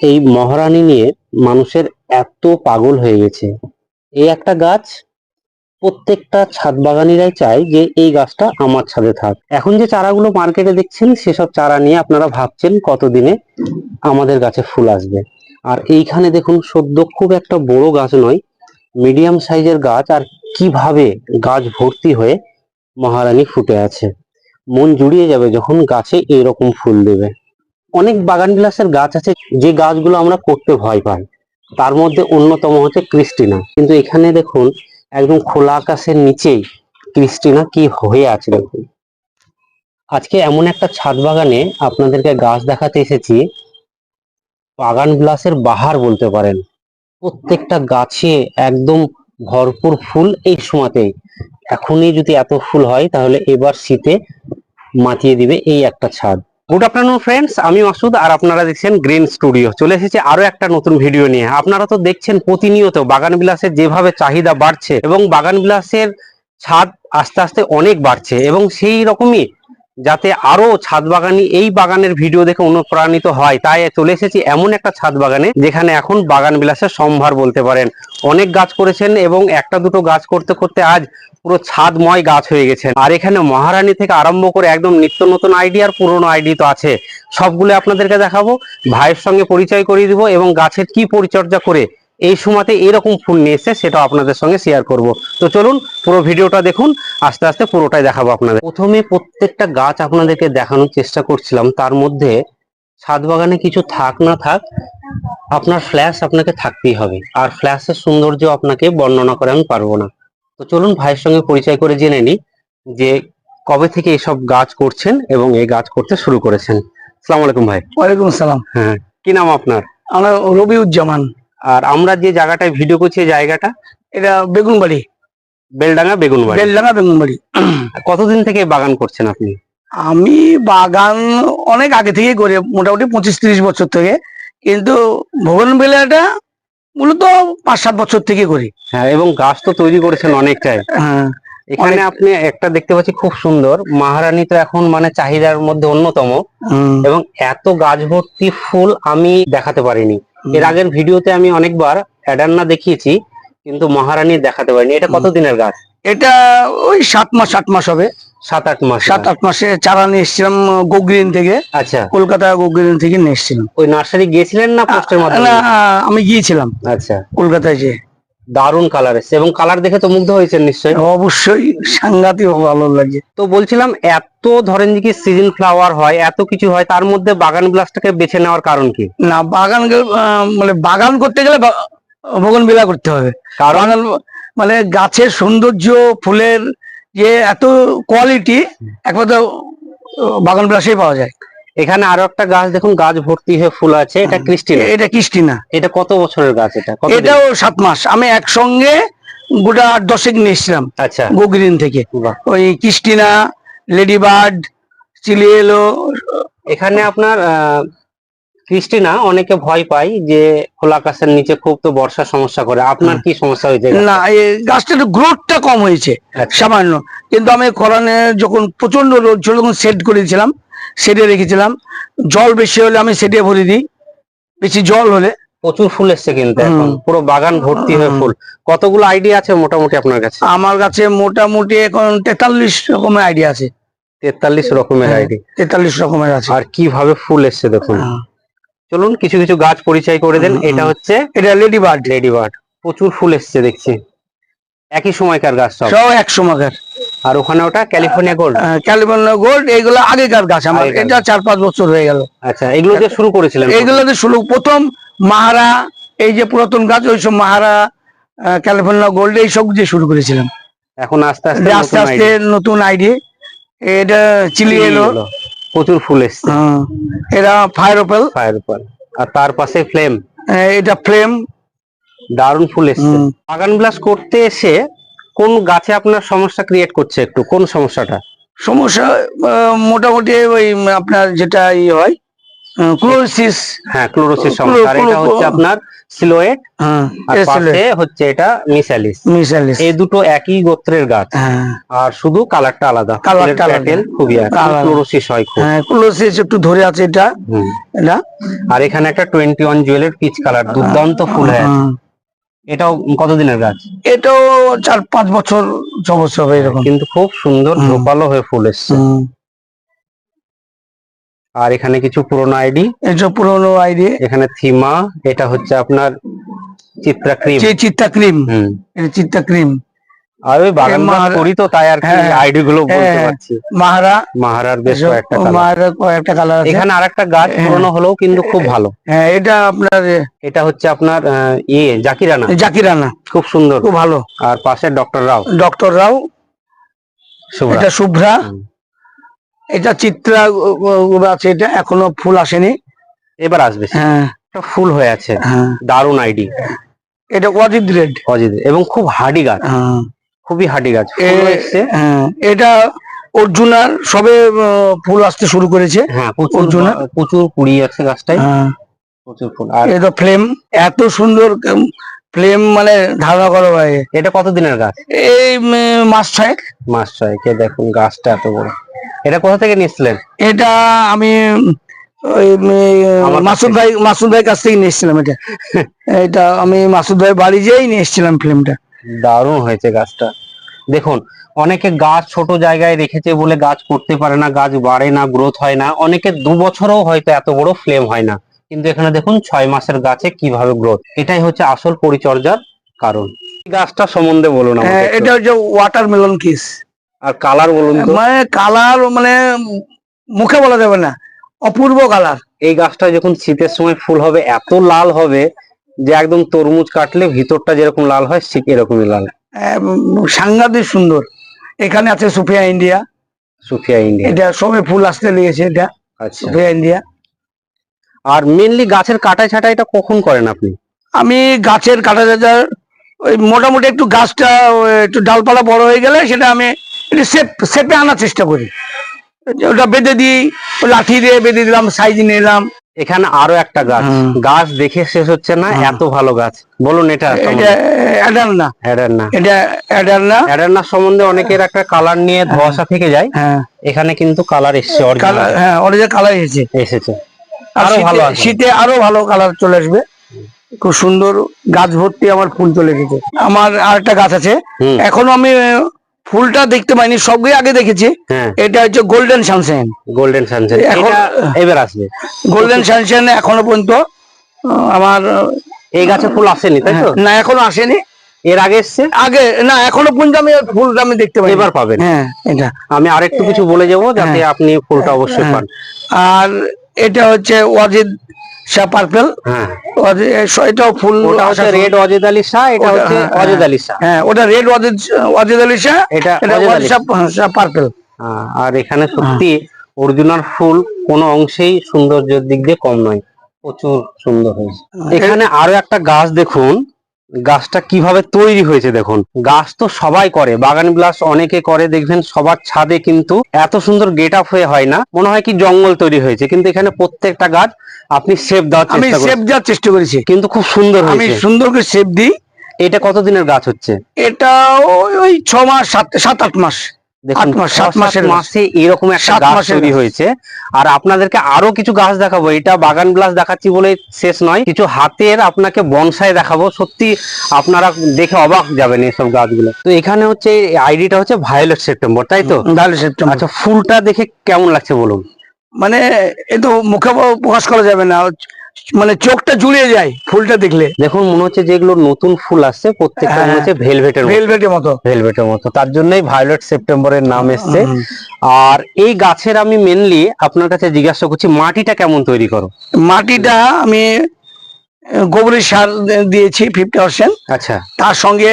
এই মহারানী নিয়ে মানুষের এত পাগল হয়ে গেছে। এই একটা গাছ প্রত্যেকটা ছাদ বাগানিরাই চায় যে এই গাছটা আমার ছাদে থাক। এখন যে চারাগুলো মার্কেটে দেখছেন, সেসব চারা নিয়ে আপনারা ভাবছেন কতদিনে আমাদের গাছে ফুল আসবে। আর এইখানে দেখুন, সদ্য খুব একটা বড় গাছ নয়, মিডিয়াম সাইজের গাছ। আর কীভাবে গাছ ভর্তি হয়ে মহারানী ফুটে আছে। মন জুড়িয়ে যাবে যখন গাছে এরকম ফুল দেবে। অনেক বাগান বিলাসের গাছ আছে, যে গাছগুলো আমরা করতে ভয় পাই। তার মধ্যে অন্যতম হচ্ছে ক্রিস্টিনা। কিন্তু এখানে দেখুন, একদম খোলা আকাশের নিচেই ক্রিস্টিনা কি হয়ে আছে দেখুন। আজকে এমন একটা ছাদ বাগানে আপনাদেরকে গাছ দেখাতে এসেছি। বাগান বিলাসের বাহার বলতে পারেন। প্রত্যেকটা গাছে একদম ভরপুর ফুল এই সময়তেই। এখনই যদি এত ফুল হয়, তাহলে এবার শীতে মাতিয়ে দিবে এই একটা ছাদ। গুড আফটারনুন ফ্রেন্ডস আমি মাসুদ আর আপনারা দেখছেন গ্রিন স্টুডিও চলে এসেছে আরও একটা নতুন ভিডিও নিয়ে। আপনারা তো দেখছেন প্রতিনিয়ত বাগান বিলাসের যেভাবে চাহিদা বাড়ছে এবং বাগান বিলাসের ছাদ আস্তে আস্তে অনেক বাড়ছে এবং সেই রকমই যাতে আরও ছাদ বাগানি এই বাগানের ভিডিও দেখে অনুপ্রাণিত হয়। তাই চলে এসেছি এমন একটা ছাদ বাগানে, যেখানে এখন বাগান বিলাসের সম্ভার বলতে পারেন। অনেক গাছ করেছেন এবং একটা দুটো গাছ করতে করতে আজ পুরো ছাদময় গাছ হয়ে গেছে আর এখানে মহারানী থেকে আরম্ভ করে একদম নিত্য নতুন আইডি আর পুরনো আইডি তো আছে। সবগুলো আপনাদেরকে দেখাবো। ভাইয়ের সঙ্গে পরিচয় করিয়ে দিব এবং গাছের কি পরিচর্যা করে এই সময়তে এরকম ফুল নিয়ে এসছে সেটা আপনাদের সঙ্গে শেয়ার করব। তো চলুন পুরো ভিডিওটা দেখুন আস্তে আস্তে পুরোটাই দেখাবো আপনাদের। প্রথমে প্রত্যেকটা গাছ আপনাদেরকে দেখানোর চেষ্টা করছিলাম তার মধ্যে ছাদ বাগানে কিছু থাক না থাক আপনার ফ্ল্যাশ আপনাকে থাকতেই হবে। আর ফ্ল্যাশের সৌন্দর্য আপনাকে বর্ণনা করে আমি পারব না। তো চলুন ভাইয়ের সঙ্গে পরিচয় করে জেনে নিই যে কবে থেকে এসব গাছ করছেন এবং এই গাছ করতে শুরু করেছেন। আসসালামু আলাইকুম ভাই। ওয়ালাইকুম সালাম। হ্যাঁ কি নাম আপনার? আমরা রবিউজ্জামান। আর আমরা যে জায়গাটায় ভিডিও করছি এই জায়গাটা এটা বেগুনবাড়ি। বেলডাঙ্গা বেগুনবাড়ি। বেলডাঙ্গা বেগুনবাড়ি। কতদিন থেকে বাগান করছেন আপনি? আমি বাগান অনেক আগে থেকে করি মোটামুটি পঁচিশ তিরিশ বছর থেকে। কিন্তু ভবন বেলাটা মূলত পাঁচ সাত বছর থেকে করি। হ্যাঁ এবং গাছ তো তৈরি করেছেন অনেকটাই। হ্যাঁ। এখানে আপনি একটা দেখতে পাচ্ছি খুব সুন্দর। মহারানী তো এখন মানে চাহিদার মধ্যে অন্যতম। এবং এত গাছ ভর্তি ফুল আমি দেখাতে পারিনি। এর আগের ভিডিওতে আমি অনেকবার অ্যাডান্না দেখিয়েছি কিন্তু মহারানী দেখাতে পারিনি। এটা কত দিনের গাছ? এটা ওই সাত মাস আট মাস হবে। সাত আট মাস। সাত আট মাসে চারা নিয়ে এসেছিলাম গোগ্রিন থেকে। আচ্ছা। কলকাতা গোগ্রিন থেকে নিয়ে এসেছিলাম। ওই নার্সারি গিয়েছিলেন না পোস্টের মাধ্যমে? না আমি গিয়েছিলাম। আচ্ছা। কলকাতায় যে। দারুণ কালার এসছে এবং কালার দেখে তো মুগ্ধ হয়েছেন নিশ্চয়ই। অবশ্যই সাংঘাতিক ভালো লাগে। তো বলছিলাম এত ধরেন যে কি সিজন ফ্লাওয়ার হয় এত কিছু হয় তার মধ্যে বাগান বিলাসটাকে বেছে নেওয়ার কারণ কি? না বাগান মানে বাগান করতে গেলে ভগন বিলাস করতে হবে। কারণ? মানে গাছের সৌন্দর্য ফুলের যে এত কোয়ালিটি একমাত্র বাগান বিলাসেই পাওয়া যায়। এখানে আরও একটা গাছ দেখুন গাছ ভর্তি হয়ে ফুল আছে এটা ক্রিস্টিনা। এটা কিস্টিনা এটা কত বছরের গাছ এটা? এটাও সাত মাস। আমি একসঙ্গে গোটা আট দশেক নিয়েছিলাম আচ্ছা। গোগ্রিন থেকে। ওই কিস্টিনা লেডিবার্ড চিলি এলো এখানে আপনার আহ, ক্রিস্টিনা অনেকে ভয় পায় যে খোলা আকাশের নিচে খুব তো বর্ষার সমস্যা করে। আপনার কি সমস্যা হয়েছে না এই গাছটার গ্রোথটা কম হয়েছে আচ্ছা, সামান্য। কিন্তু আমি কোরআনে যখন প্রচণ্ড রোদ ছিল তখন সেট করেছিলাম। সেটে রেখেছিলাম। জল বেশি হলে আমি সেটে ভরে দিই। বেশি জল হলে। প্রচুর ফুল এসছে কিন্তু এখন। পুরো বাগান ভর্তি হয়ে ফুল। কতগুলো আইডিয়া আছে মোটামুটি আপনার কাছে? আমার কাছে মোটামুটি এখন তেতাল্লিশ রকমের আইডিয়া আছে। তেতাল্লিশ রকমের হ্যাঁ। আইডি তেতাল্লিশ রকমের আছে। আর কীভাবে ফুল এসছে দেখুন। হ্যাঁ। চলুন কিছু কিছু গাছ পরিচয় করে দেন। এটা হচ্ছে এটা লেডি বার্ড লেডি বার্ড প্রচুর ফুল এসছে দেখছি। একই সময়কার গাছ সব। একশো মাঘের আর ওখানে ওটা ক্যালিফোর্নিয়া গোল্ড ক্যালিফোর্নিয়া গোল্ড এইগুলো আগেকার গাছ আমার এটা চার পাঁচ বছর হয়ে গেল। আচ্ছা এগুলো দিয়ে শুরু করেছিলেন এইগুলোতে শুরু প্রথম মাহারা এই যে পুরাতন গাছ ওইসব মাহারা ক্যালিফোর্নিয়া গোল্ড এইসব দিয়ে শুরু করেছিলাম। এখন আস্তে আস্তে আস্তে আস্তে নতুন আইডি এটা চিলি এলো। প্রচুর ফুল এসছে। হ্যাঁ, এটা ফায়ার ওপেল ফায়ার উপর আর তার পাশে ফ্লেম এটা ফ্লেম দারুণ ফুল এসছে। বাগান বিলাস করতে এসে কোন গাছে আপনার সমস্যা ক্রিয়েট করছে একটু? কোন সমস্যাটা? সমস্যা মোটামুটি ওই আপনার যেটা ই হয় ক্লোরোসিস। হ্যাঁ ক্লোরোসিস সমস্যা। এটা হচ্ছে আপনার সিলোয়েট হ্যাঁ আর পাশে হচ্ছে এটা মিসালিস মিসালিস এই দুটো একই গোত্রের গাছ। হ্যাঁ। আর শুধু কালারটা আলাদা। কালারটা আলাদা। প্যাটেল খুবই আলাদা। ক্লোরোসিস হয় খুব। হ্যাঁ ক্লোরোসিস একটু ধরে আছে এটা। এটা। আর এখানে একটা টোয়েন্টি ওয়ান জুয়েলের পিচ কালার দুর্দান্ত ফুল হয়ে। হ্যাঁ। এটাও কতদিনের গাছ? এটাও চার পাঁচ বছর ছ বছর হবে এরকম। কিন্তু খুব সুন্দর রোপালো হয়ে ফুল এসছে। আর এখানে কিছু পুরনো আইডি এটা পুরোনো আইডি এখানে থিমা এটা হচ্ছে আপনার চিত্রা ক্রিম। চিত্রাক্রিম ক্রিম। চিত্তা ক্রিম। আর ওই বাগান করি তো তাই আর হ্যাঁ, আইডি গুলো বলতে হ্যাঁ, পারছি। মাহারা মাহারার বেশ কয়েকটা কালার মাহারা কয়েকটা কালার আছে। এখানে আরেকটা গাছ হ্যাঁ। পুরনো হলেও কিন্তু খুব ভালো। হ্যাঁ এটা আপনার এটা হচ্ছে আপনার ইয়ে জাকিরানা জাকিরানা খুব সুন্দর। খুব ভালো। আর পাশে ডক্টর রাও। ডক্টর রাও শুভ্রা। এটা শুভ্রা। এটা চিত্রা আছে এটা এখনও ফুল আসেনি। এবার আসবে। হ্যাঁ। ফুল হয়ে আছে। হ্যাঁ। দারুণ আইডি। এটা ওয়াজিদ রেড। অজিত এবং খুব হার্ডি গাছ। হ্যাঁ। খুবই হার্ডি গাছ হ্যাঁ এটা অর্জুনার সবে ফুল আসতে শুরু করেছে। হ্যাঁ প্রচুর অর্জুনা? প্রচুর কুড়ি আছে গাছটায়। হ্যাঁ। প্রচুর ফুল। আর এটা ফ্লেম এত সুন্দর ফ্লেম মানে ধারণা করো ভাই এটা কত দিনের গাছ? এই মাস ছয়েক। মাস ছয়কে দেখুন গাছটা এত বড়। এটা কোথা থেকে নিয়েছিলেন? এটা আমি মাসুদ ভাই মাসুদ ভাই কাছ থেকে নিয়ে এসেছিলাম এটা। এটা আমি মাসুদ ভাই বাড়ি যেয়েই নিয়ে এসেছিলাম ফিল্মটা। দারুণ হয়েছে গাছটা। দেখুন অনেকে গাছ ছোট জায়গায় রেখেছে বলে গাছ করতে পারে না গাছ বাড়ে না গ্রোথ হয় না। অনেকে দু বছরও হয়তো এত বড় ফ্লেম হয় না। কিন্তু এখানে দেখুন ছয় মাসের গাছে কীভাবে গ্রোথ এটাই হচ্ছে আসল পরিচর্যার কারণ। গাছটা সম্বন্ধে বলুন হ্যাঁ, এটা হচ্ছে ওয়াটারমেলন কিস আর কালার বলুন মানে কালার মানে মুখে বলা যাবে না অপূর্ব কালার এই গাছটা যখন শীতের সময় ফুল হবে এত লাল হবে যে একদম তরমুজ কাটলে ভিতরটা যেরকম লাল হয় ঠিক এরকমই লাল। সাংঘাতিক সুন্দর। এখানে আছে সুফিয়া ইন্ডিয়া। সুফিয়া ইন্ডিয়া। এটা সবে ফুল আসতে লেগেছে এটা। আচ্ছা। সুফিয়া ইন্ডিয়া। আর মেনলি গাছের কাটাই ছাটাই এটা কখন করেন আপনি? আমি গাছের কাটা যাচার ওই মোটামুটি একটু গাছটা একটু ডালপালা বড় হয়ে গেলে সেটা আমি একটু সেপ সেপে আনার চেষ্টা করি। ওটা বেঁধে দিই লাঠি দিয়ে বেঁধে দিলাম সাইজ নিলাম এখানে আরও একটা গাছ। গাছ দেখে শেষ হচ্ছে না এত ভালো গাছ। বলুন এটা এটা অ্যাডাল না এটা অ্যাডাল না অ্যাডারনা সম্বন্ধে অনেকের একটা কালার নিয়ে ধোয়াশা থেকে যায়। হ্যাঁ। এখানে কিন্তু কালার এসছে অরিজিনাল হ্যাঁ কালার এসেছে। এসেছে। আরও ভালো শীতে- আরও ভালো কালার চলে আসবে। খুব সুন্দর গাছ ভর্তি আমার ফুল চলে গেছে আমার আরেকটা গাছ আছে। এখনও আমি ফুলটা দেখতে পাইনি সবগুলো আগে দেখেছি। হ্যাঁ। এটা হচ্ছে গোল্ডেন সানশাইন গোল্ডেন এটা এবার আসবে। গোল্ডেন সানশাইন এখনও পর্যন্ত আমার এই গাছে ফুল আসেনি তাই তো? না এখনও আসেনি। এর আগে এসছে? আগে না এখনও পর্যন্ত আমি ফুলটা আমি দেখতে পাই এবার পাবেন। হ্যাঁ এটা। আমি আরেকটু কিছু বলে যাব যাতে আপনি ফুলটা অবশ্যই হ্যাঁ। পান। আর এটা হচ্ছে ওয়াজিদ শাহ পার্পেল। হ্যাঁ। এটাও ফুল রেড অজেদ আলী শাহ এটা হচ্ছে হ্যাঁ, অজেদ আলী শাহ। হ্যাঁ ওটা রেড ওয়াজিদ ওয়াজিদ আলী শাহ এটা ওয়াজিদ শাহ পার্পেল। হ্যাঁ, আর এখানে সত্যি অর্জুনার ফুল কোনো অংশেই সৌন্দর্যের দিক দিয়ে কম নয় প্রচুর সুন্দর হয়েছে। এখানে আরও একটা গাছ দেখুন গাছটা কীভাবে তৈরি হয়েছে দেখুন। গাছ তো সবাই করে বাগান বিলাস অনেকে করে দেখবেন সবার ছাদে কিন্তু এত সুন্দর গেট আপ হয়ে হয় না। মনে হয় কি জঙ্গল তৈরি হয়েছে কিন্তু এখানে প্রত্যেকটা গাছ আপনি শেপ দেওয়ার আমি চেষ্টা শেপ দেওয়ার চেষ্টা করেছি। কিন্তু খুব সুন্দর আমি হয়েছে। সুন্দর করে শেপ দিই। এটা কতদিনের গাছ হচ্ছে? এটা ওই ওই ছ মাস সাত সাত আট মাস। দেখুন সাত মাসের। মাসে এরকম একটা গাছ তৈরি হয়েছে। আর আপনাদেরকে আরও কিছু গাছ দেখাবো। এটা বাগান বিলাস দেখাচ্ছি বলে শেষ নয়। কিছু হাতের আপনাকে বনসাই দেখাবো। সত্যি আপনারা দেখে অবাক যাবেন এইসব গাছগুলো। তো এখানে হচ্ছে আইডিটা হচ্ছে ভায়োলেট সেপ্টেম্বর তাই তো? তাহলে সেপ্টেম্বর আচ্ছা ফুলটা দেখে কেমন লাগছে বলুন? মানে এ তো মুখে প্রকাশ করা যাবে না। মানে চোখটা জুড়িয়ে যায় ফুলটা দেখলে। দেখুন মনে হচ্ছে যেগুলো নতুন ফুল আসছে প্রত্যেকটা মনে হ্যাঁ। হচ্ছে ভেলভেটের ভেলভেটের মতো। ভেলভেটের মতো। তার জন্যই ভায়োলেট সেপ্টেম্বরের নাম এসছে। আর এই গাছের আমি মেনলি আপনার কাছে জিজ্ঞাসা করছি মাটিটা কেমন তৈরি করো? মাটিটা আমি গোবরের সার দিয়েছি ফিফটি পার্সেন্ট আচ্ছা। তার সঙ্গে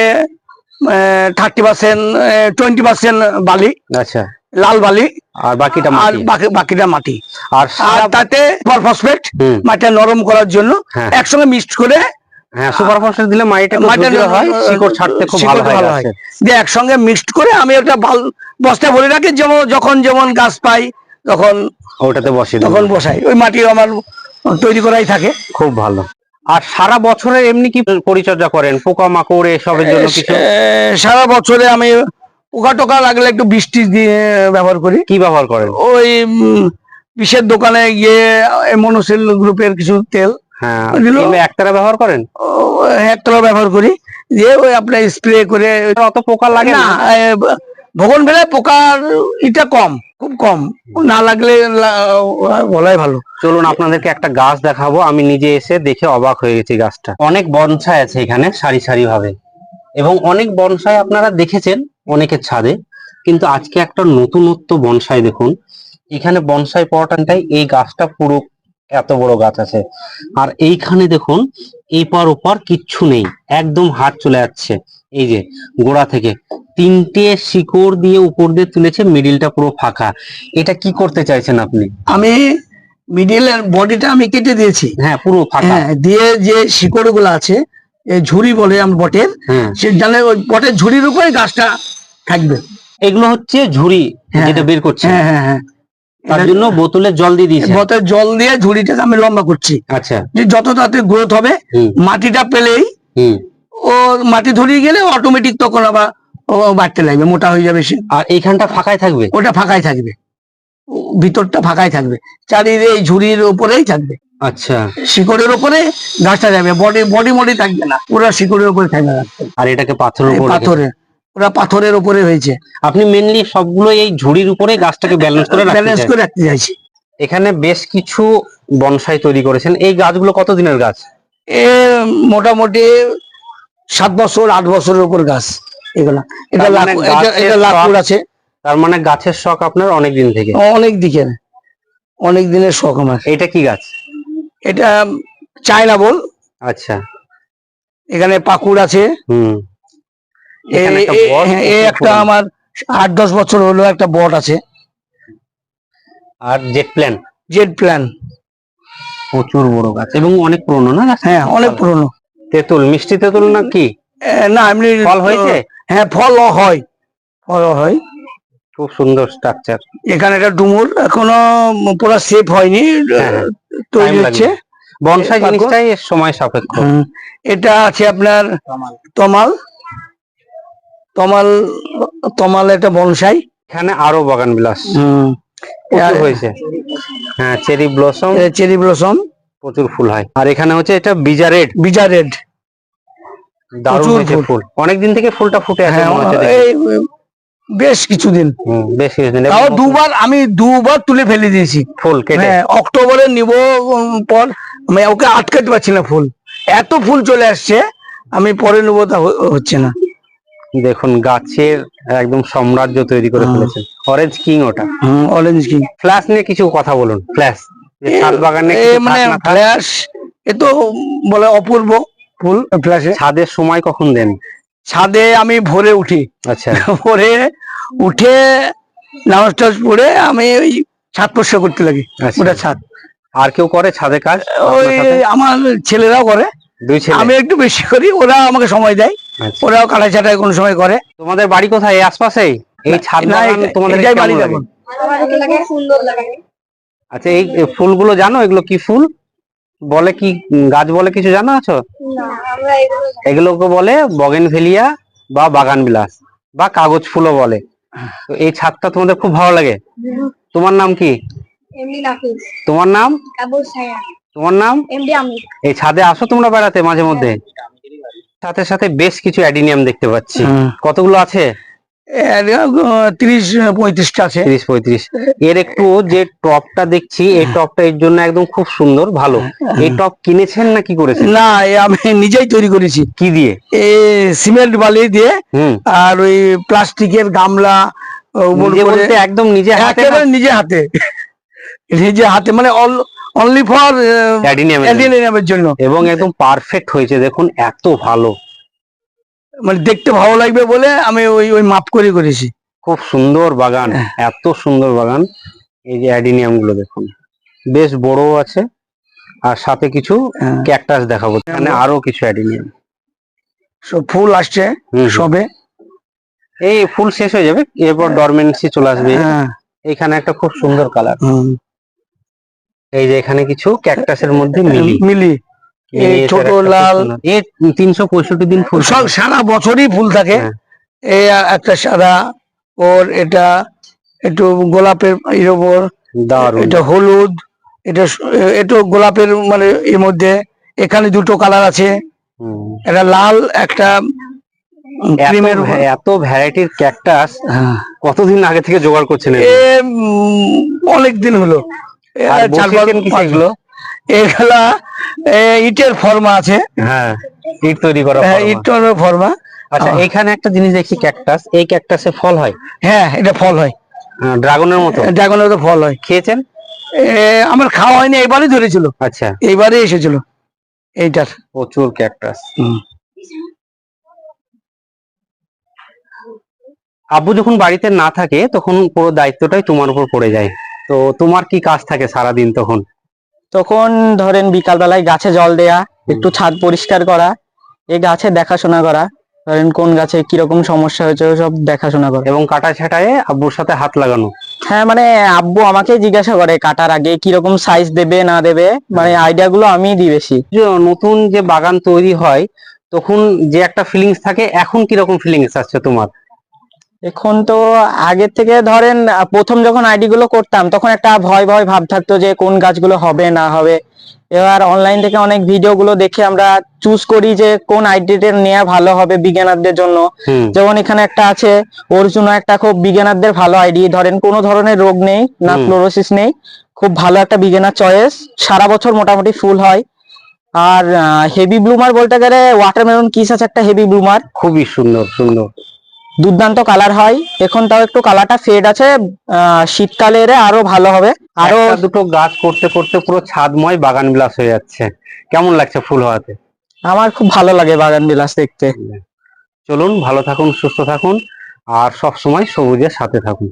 থার্টি পার্সেন্ট টোয়েন্টি পার্সেন্ট বালি। আচ্ছা। লাল বালি আর বাকিটা আর বাকিটা মাটি। আর তাতে ফসফেট হুম, মাটিটা নরম করার জন্য হ্যাঁ। একসঙ্গে মিক্সড করে হ্যাঁ সুপার ফসফেট দিলে মাটিটা মাটিটা হয় শিকড় ছাড়তে খুব ভালো হয় ভালো হয়। গাছের। দিয়ে একসঙ্গে মিক্সড করে আমি ওটা বাল বস্তায় ভরে রাখি যেমন যখন যেমন গাছ পাই তখন ওটাতে বসিয়ে তখন বসাই। ওই মাটি আমার তৈরি করাই থাকে। খুব ভালো। আর সারা বছরে এমনি কি পরিচর্যা করেন? পোকা মাকড় এসবের জন্য কিছু? সারা বছরে আমি পোকা টোকা লাগলে একটু বৃষ্টি দিয়ে ব্যবহার করি। কি ব্যবহার করেন? ওই বিষের দোকানে গিয়ে মনোসিল গ্রুপের কিছু তেল হ্যাঁ একতারা ব্যবহার করেন? ব্যবহার করি। ওই আপনার স্প্রে করে অত পোকা লাগে না ভগন ফেলে পোকার এটা কম খুব কম। না লাগলে বলাই ভালো। চলুন আপনাদেরকে একটা গাছ দেখাবো। আমি নিজে এসে দেখে অবাক হয়ে গেছি গাছটা। অনেক বনসাই আছে এখানে সারি সারি ভাবে এবং অনেক বনসাই আপনারা দেখেছেন অনেকের ছাদে কিন্তু আজকে একটা নতুনত্ব বনসাই দেখুন। এখানে বনসাই পরটানটাই এই গাছটা পুরো এত বড় গাছ আছে। আর এইখানে দেখুন এই পার ওপার কিচ্ছু নেই একদম হাত চলে যাচ্ছে। এই যে গোড়া থেকে তিনটে শিকড় দিয়ে উপর দিয়ে তুলেছে মিডিলটা পুরো ফাঁকা। এটা কি করতে চাইছেন আপনি? আমি মিডিলের বডিটা আমি কেটে দিয়েছি। হ্যাঁ পুরো ফাঁকা। হ্যাঁ দিয়ে যে শিকড়গুলো আছে ঝুড়ি বলে আমরা বটের হ্যাঁ। সে জানে ওই বটের ঝুড়ির উপরে গাছটা থাকবে। এগুলো হচ্ছে ঝুড়ি হ্যাঁ, যেটা বের করছে। হ্যাঁ হ্যাঁ হ্যাঁ। তার জন্য বোতলে জল দিয়ে দিয়েছে। জল দিয়ে ঝুড়িটাকে আমি লম্বা করছি। আচ্ছা। যে যত তাড়াতাড়ি গ্রোথ হবে মাটিটা পেলেই ও মাটি ধরিয়ে গেলে অটোমেটিক তখন আবার ও বাড়তে লাগবে মোটা হয়ে যাবে সে। আর এইখানটা ফাঁকাই থাকবে? ওটা ফাঁকাই থাকবে। ভিতরটা ফাঁকাই থাকবে। চারিদিকে এই ঝুড়ির উপরেই থাকবে। আচ্ছা। শিকড়ের উপরে গাছটা যাবে বডি বডি মডি থাকবে না পুরো শিকড়ের উপরে থাকবে আর এটাকে পাথরের পাথরে পুরো পাথরের উপরে হয়েছে। আপনি মেনলি সবগুলো এই ঝুড়ির উপরে গাছটাকে ব্যালেন্স করে ব্যালেন্স করে রাখতে চাইছি। এখানে বেশ কিছু বনসাই তৈরি করেছেন। এই গাছগুলো কত দিনের গাছ? এ মোটামুটি সাত বছর আট বছরের উপর গাছ এগুলা। এটা মানে এটা- লাকুর আছে। তার মানে গাছের শখ আপনার অনেক দিন থেকে? অনেক দিকের অনেক দিনের শখ আমার। এটা কি গাছ? এটা চায়না বল। আচ্ছা। এখানে পাকুড় আছে। হুম। এ- একটা হ্যাঁ, একটা আমার আট দশ বছর হলো একটা বট আছে। আর জেট প্ল্যান। Z plane. প্রচুর বড় গাছ। এবং অনেক পুরনো না হ্যাঁ অনেক পুরনো। তেঁতুল মিষ্টি তেঁতুল না কি? না এমনি ফল হয়েছে? হ্যাঁ ফল হয়। ফল হয়। খুব সুন্দর স্ট্রাকচার এখানে একটা ডুমুর এখনও পুরো সেফ হয়নি হ্যাঁ, তৈরি হচ্ছে। বনসাই জিনিসটাই সময় সাপেক্ষ। এটা আছে আপনার তমাল। তমাল। তমাল একটা বনসাই। এখানে আরও বাগান বিলাস। হয়েছে। হ্যাঁ চেরি ব্লসম। Cherry blossom. প্রচুর ফুল হয়। আর এখানে হচ্ছে এটা বিজা রেড। বিজা রেড। দারুণ হয়েছে ফুল। ফুল। অনেকদিন থেকে ফুলটা ফুটে আছে বেশ কিছুদিন। হুম, বেশ কিছুদিন। তাও দুবার আমি দুবার তুলে ফেলে দিয়েছি। ফুল কেটে। হ্যাঁ অক্টোবরে নিব পর আমি ওকে আটকাতে পারছি না ফুল। এত ফুল চলে আসছে আমি পরে নেব তা হচ্ছে না। দেখুন গাছের একদম সাম্রাজ্য তৈরি করে। ফেলেছেন। অরেঞ্জ কিং ওটা। অরেঞ্জ কিং ফ্ল্যাশ নিয়ে কিছু কথা বলুন ফ্ল্যাশ ছাদ বাগানে মানে ফ্ল্যাশ এ তো বলে অপূর্ব ফুল ফ্ল্যাশে ছাদের সময় কখন দেন? ছাদে আমি ভোরে উঠি। আচ্ছা। ভোরে উঠে নামাজ টাজ পড়ে আমি ওই ছাদ পরিষ্কার করতে লাগি আচ্ছা। ওটা ছাদ। আর কেউ করে ছাদে কাজ ওই আমার ছেলেরাও করে। দুই ছেলে। আমি একটু বেশি করি ওরা আমাকে সময় দেয়। আচ্ছা। ওরাও কাটাই ছাটাই কোনো সময় করে। তোমাদের বাড়ি কোথায়? এই আশপাশেই? এই ছাদ না, তোমাদের বাড়ি লাগে? যাব সুন্দর লাগে। আচ্ছা এই ফুলগুলো জানো? এগুলো কি ফুল? বলে কি গাছ বলে কিছু জানো আছো। এগুলোকে বলে বগেনভেলিয়া বা বাগান বিলাস বা কাগজ ফুলও বলে। তো এই ছাদটা তোমাদের খুব ভালো লাগে? তোমার নাম কি? তোমার নাম? তোমার নাম? এই ছাদে আসো তোমরা বেড়াতে মাঝে মধ্যে। সাথে সাথে বেশ কিছু অ্যাডিনিয়াম দেখতে পাচ্ছি। কতগুলো আছে? তিরিশ পঁয়ত্রিশটা আছে। তিরিশ পঁয়ত্রিশ। এর একটু যে টপটা দেখছি এই টপটা এর জন্য একদম খুব সুন্দর ভালো। এই টপ কিনেছেন না কি করেছেন? না আমি নিজেই তৈরি করেছি। কি দিয়ে? এ সিমেন্ট বালি দিয়ে হুম। আর ওই প্লাস্টিকের গামলা একদম নিজে হাতে নিজে হাতে। নিজে হাতে মানে অনলি ফর জন্য। এবং একদম পারফেক্ট হয়েছে দেখুন এত ভালো। মানে দেখতে ভালো লাগবে বলে আমি ওই ওই মাপ করে করেছি। খুব সুন্দর বাগান হ্যাঁ। এত সুন্দর বাগান। এই যে অ্যাডিনিয়ামগুলো দেখুন। বেশ বড় আছে। আর সাথে কিছু হ্যাঁ। ক্যাকটাস দেখাবো। এখানে আরও কিছু অ্যাডিনিয়াম। সব ফুল আসছে সবে। এই ফুল শেষ হয়ে যাবে এরপর ডরমেন্সি চলে আসবে। হ্যাঁ। এখানে একটা খুব সুন্দর কালার। এই যে এখানে কিছু ক্যাকটাসের মধ্যে মিলি। মিলি। এই ছোট লাল এ তিনশো পঁয়ষট্টি দিন ফুল সব সারা বছরই ফুল থাকে। হ্যাঁ। এই একটা সাদা ওর এটা একটু গোলাপের এর ওপর এটা হলুদ এটা একটু গোলাপের মানে এর মধ্যে এখানে দুটো কালার আছে। একটা লাল একটা এত ক্রিমের এত ভ্যারাইটির ক্যাকটাস হ্যাঁ। কতদিন আগে থেকে জোগাড়? এ অনেক দিন হলো। এগুলো? ইটের ফর্মা আছে। হ্যাঁ ইট তৈরি করা হ্যাঁ, ফর্মা। ইটের ফর্মা। আচ্ছা এখানে একটা জিনিস দেখছি ক্যাকটাস। এই ক্যাকটাসে ফল হয়? হ্যাঁ এটা ফল হয়। ড্রাগনের মতো? ড্রাগনের তো ফল হয়। খেয়েছেন? আমার খাওয়া হয়নি এবারই ধরেছিল। আচ্ছা। এইবারে এসেছিল এইটার। প্রচুর ক্যাকটাস। আব্বু যখন বাড়িতে না থাকে তখন পুরো দায়িত্বটাই তোমার উপর পড়ে যায়। তো তোমার কি কাজ থাকে সারাদিন তখন? তখন ধরেন বিকালবেলায় গাছে জল দেয়া একটু ছাদ পরিষ্কার করা এই গাছে দেখাশোনা করা ধরেন কোন গাছে কীরকম সমস্যা হয়েছে সব দেখাশোনা করা। এবং কাটা ছাটায়ে আব্বুর সাথে হাত লাগানো। হ্যাঁ মানে আব্বু আমাকে জিজ্ঞাসা করে কাটার আগে কীরকম সাইজ দেবে না দেবে মানে আইডিয়া গুলো আমি দিই বেশি। নতুন যে বাগান তৈরি হয় তখন যে একটা ফিলিংস থাকে এখন কীরকম ফিলিংস আসছে তোমার? এখন তো আগের থেকে ধরেন প্রথম যখন আইডি গুলো করতাম তখন একটা ভয় ভয় ভাব থাকতো যে কোন গাছগুলো হবে না হবে। এবার অনলাইন থেকে অনেক ভিডিও গুলো দেখে আমরা চুজ করি যে কোন আইডিটা নেওয়া ভালো হবে বিজ্ঞানারদের জন্য। যেমন এখানে একটা আছে অর্জুন একটা খুব বিজ্ঞানারদের ভালো আইডি ধরেন কোনো ধরনের রোগ নেই না হুম। ক্লোরোসিস নেই খুব ভালো একটা বিজ্ঞানার চয়েস সারা বছর মোটামুটি ফুল হয়। আর হেভি ব্লুমার বলতে গেলে ওয়াটারমেলন কিস আছে একটা হেভি ব্লুমার খুবই সুন্দর সুন্দর। দুর্দান্ত কালার হয়। এখন তাও একটু কালারটা ফেড আছে। শীতকালে এর আরও ভালো হবে। আরও আরও দুটো গাছ করতে করতে পুরো ছাদময় বাগান বিলাস হয়ে যাচ্ছে। কেমন লাগছে ফুল হওয়াতে? আমার খুব ভালো লাগে বাগান বিলাস দেখতে। চলুন ভালো থাকুন সুস্থ থাকুন আর সব সময় সবুজের সাথে থাকুন।